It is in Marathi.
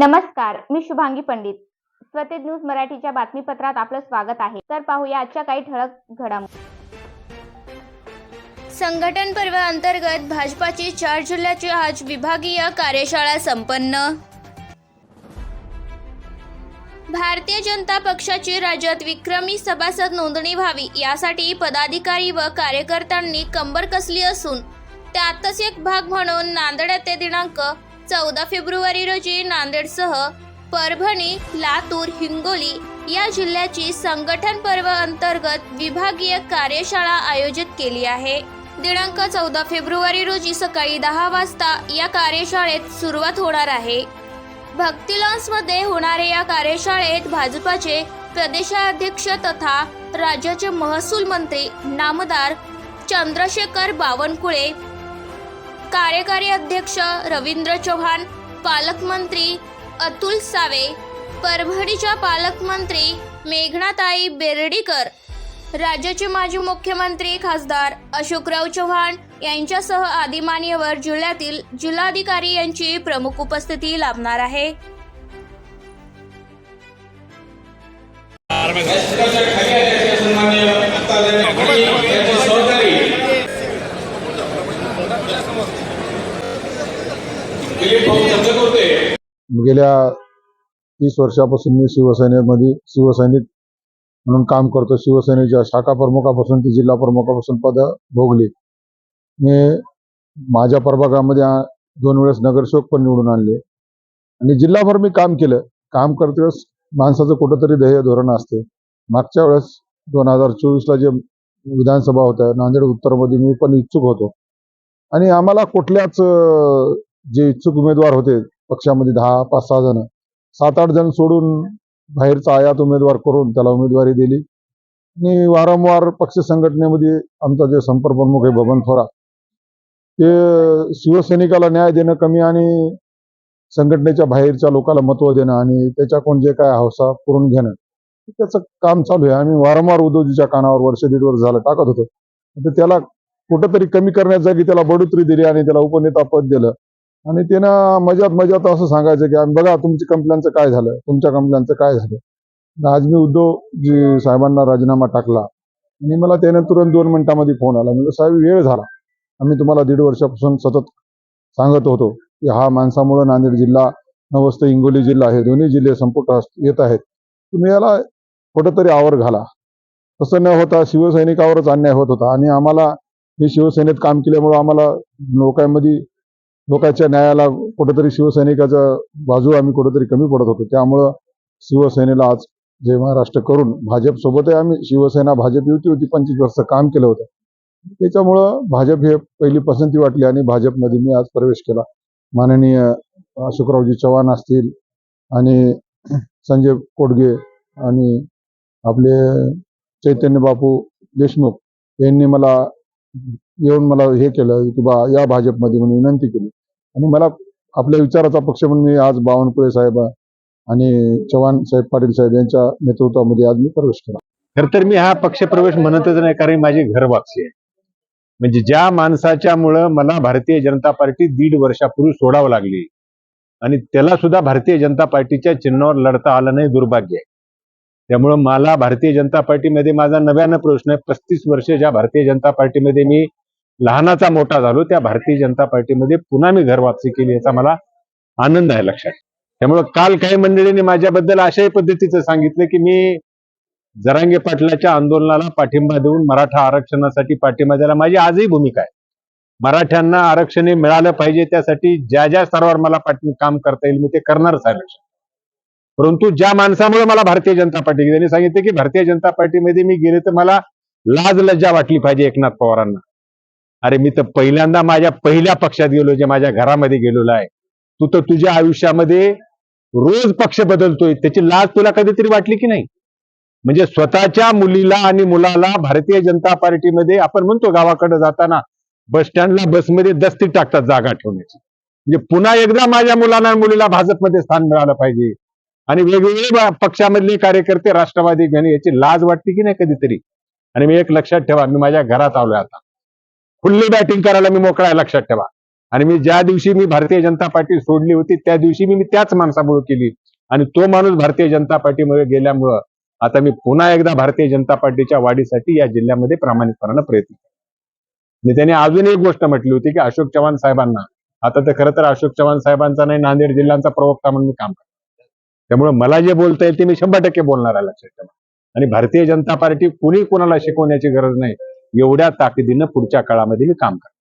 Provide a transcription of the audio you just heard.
नमस्कार मी शुभांगी पंडित. स्वतेज न्यूज मराठीच्या बातमीपत्रात आपलं स्वागत आहे. तर पाहूया आजच्या काही ठळक घडामोडी संघटन पर्व अंतर्गत भाजपाची चार जिल्ह्याची आज विभागीय कार्यशाळा संपन्न. भारतीय जनता पक्षाची राज्यात विक्रमी सभासद नोंदणी व्हावी यासाठी पदाधिकारी व कार्यकर्त्यांनी कंबर कसली असून त्यातच एक भाग म्हणून नांदेड येथे दिनांक चौदा फेब्रुवारी रोजी नांदेडसह परभणी लातूर हिंगोली या जिल्ह्याची संघटन पर्व अंतर्गत विभागीय कार्यशाळा आयोजित केली आहे. दिनांक चौदा फेब्रुवारी रोजी सकाळी दहा वाजता या कार्यशाळेत सुरुवात होणार आहे. भक्तिलॉन्समध्ये होणाऱ्या या कार्यशाळेत भाजपाचे प्रदेशाध्यक्ष तथा राज्याचे महसूल मंत्री नामदार चंद्रशेखर बावनकुळे कार्यकारी अध्यक्ष रवींद्र चव्हाण पालकमंत्री अतुल सावे परभणीच्या पालकमंत्री मेघनाताई बेर्डीकर राज्याचे माजी मुख्यमंत्री खासदार अशोकराव चव्हाण यांच्यासह आदी मान्यवर जिल्ह्यातील जिल्हाधिकारी यांची प्रमुख उपस्थिती लाभणार आहे. गेल्या तीस वर्षापासून मी शिवसेनेमध्ये शिवसैनिक म्हणून काम करतो. शिवसेनेच्या शाखा प्रमुखापासून ते जिल्हा प्रमुखापासून पद भोगली. मी माझ्या प्रभागामध्ये दोन वेळेस नगरसेवक पण निवडून आणले. आणि जिल्हाभर मी काम केलं. काम करते वेळेस माणसाचं कुठंतरी ध्येय धोरण असते. मागच्या वेळेस दोन हजार चोवीसला जे विधानसभा होत्या नांदेड उत्तरमध्ये मी पण इच्छुक होतो. आणि आम्हाला कुठल्याच जे इच्छुक उमेदवार होते पक्षामध्ये दहा पाच सहा जण सात आठ जण सोडून बाहेरचा आयात उमेदवार करून त्याला उमेदवारी दिली. आणि वारंवार पक्ष संघटनेमध्ये आमचा जे संपर्क प्रमुख आहे बबन थोरात ते शिवसैनिकाला न्याय देणं कमी आणि संघटनेच्या बाहेरच्या लोकांना महत्त्व देणं आणि त्याच्याकडून जे काय हौसा पुरून घेणं त्याचं काम चालू आहे. आम्ही वारंवार उद्योजीच्या कानावर वर्ष दीड वर्ष झालं टाकत होतो. तर त्याला कुठंतरी कमी करण्याच्या जागी त्याला बढोतरी दिली आणि त्याला उपनेता पद दिलं. आणि त्यानं मजात मजात असं सांगायचं की आम्ही बघा तुमची कंप्लेंटचं काय झालं? तुमच्या कंप्लेंटचं काय झालं? आज मी उद्धव जी साहेबांना राजीनामा टाकला. आणि मला त्याने तुरंत दोन मिनिटांमध्ये फोन आला. म्हणजे साहेब वेळ झाला. आम्ही तुम्हाला दीड वर्षापासून सतत सांगत होतो की हा माणसामुळे नांदेड जिल्हा नवस्त हिंगोली जिल्हा हे दोन्ही जिल्हे संपुट येत आहेत. तुम्ही याला कुठंतरी आवर घाला. तसं न होता शिवसैनिकावरच अन्याय होत होता. आणि आम्हाला मी शिवसेनेत काम केल्यामुळं आम्हाला लोकांमध्ये लोकांच्या न्यायाला कुठेतरी शिवसैनिकाच्या बाजू आम्ही कुठेतरी कमी पडत होतो. त्यामुळं शिवसेनेला आज जय महाराष्ट्र करून भाजप सोबतही आम्ही शिवसेना भाजप युती होती पंचवीस वर्ष काम केलं होतं. त्याच्यामुळं भाजप हे पहिली पसंती वाटली आणि भाजपमध्ये मी आज प्रवेश केला. माननीय अशोकरावजी चव्हाण असतील आणि संजय कोडगे आणि आपले चैतन्य बापू देशमुख यांनी मला येऊन मला हे केलं की बा या भाजपमध्ये म्हणून विनंती केली. आणि मला आपल्या विचाराचा पक्ष म्हणून मी आज बावनकुळे साहेब आणि चव्हाण साहेब पाटील साहेब यांच्या नेतृत्वामध्ये आज मी प्रवेश केला. खर तर मी हा पक्ष प्रवेश म्हणतच नाही कारण माझी घरवापसी आहे. म्हणजे ज्या माणसाच्या मुळे मला भारतीय जनता पार्टी दीड वर्षापूर्वी सोडावं लागली आणि त्याला सुद्धा भारतीय जनता पार्टीच्या चिन्हावर लढता आलं नाही दुर्भाग्य आहे. त्यामुळं मला भारतीय जनता पार्टीमध्ये माझा नव्यानं प्रश्न आहे. पस्तीस वर्ष ज्या भारतीय जनता पार्टीमध्ये मी लहानाचा मोठा झालो त्या भारतीय जनता पार्टीमध्ये पुन्हा मी घर वापसी केली याचा मला आनंद आहे लक्षात. त्यामुळं काल काही मंडळींनी माझ्याबद्दल अशाही पद्धतीचं सांगितलं की मी जरांगे पाटलाच्या आंदोलनाला पाठिंबा देऊन मराठा आरक्षणासाठी पाठिंबा द्यायला माझी आजही भूमिका आहे. मराठ्यांना आरक्षण मिळालं पाहिजे त्यासाठी ज्या ज्या स्तरावर मला काम करता येईल मी ते करणारच आहे लक्षात. परंतु ज्या माणसामुळे मला भारतीय जनता पार्टी त्यांनी सांगितलं की भारतीय जनता पार्टीमध्ये मी गेले तर मला लाज लज्जा वाटली पाहिजे एकनाथ पवारांना. अरे मी तर पहिल्यांदा माझ्या पहिल्या पक्षात गेलो जे माझ्या घरामध्ये गेलेलो आहे. तू तर तुझ्या आयुष्यामध्ये रोज पक्ष बदलतोय त्याची लाज तुला कधीतरी वाटली की नाही? म्हणजे स्वतःच्या मुलीला आणि मुलाला भारतीय जनता पार्टीमध्ये आपण म्हणतो गावाकडे जाताना बस स्टँडला बसमध्ये दस्ती टाकतात जागा ठेवण्याची. म्हणजे पुन्हा एकदा माझ्या मुलांना मुलीला भाजपमध्ये स्थान मिळालं पाहिजे. आणि वेगवेगळे पक्षामधले कार्यकर्ते राष्ट्रवादी घेणे याची लाज वाटते की नाही कधीतरी? आणि मी एक लक्षात ठेवा मी माझ्या घरात आलोय आता. खुल्ली बॅटिंग करायला मी मोकळा आहे लक्षात ठेवा. आणि मी ज्या दिवशी मी भारतीय जनता पार्टी सोडली होती त्या दिवशी मी मी त्याच माणसामुळे केली. आणि तो माणूस भारतीय जनता पार्टीमध्ये गेल्यामुळं आता मी पुन्हा एकदा भारतीय जनता पार्टीच्या वाढीसाठी या जिल्ह्यामध्ये प्रामाणिकपणानं प्रयत्न मी त्यांनी अजून एक गोष्ट म्हटली होती की अशोक चव्हाण साहेबांना. आता तर खरं तर अशोक चव्हाण साहेबांचा नाही नांदेड जिल्ह्यांचा प्रवक्ता म्हणून मी काम करतो. त्यामुळे मला जे बोलता येईल ते मी शंभर टक्के बोलणार आहे लक्षात ठेवा. आणि भारतीय जनता पार्टी कुणी कोणाला शिकवण्याची गरज नाही एवढ्या ताकदीनं पुढच्या काळामध्ये मी काम करतो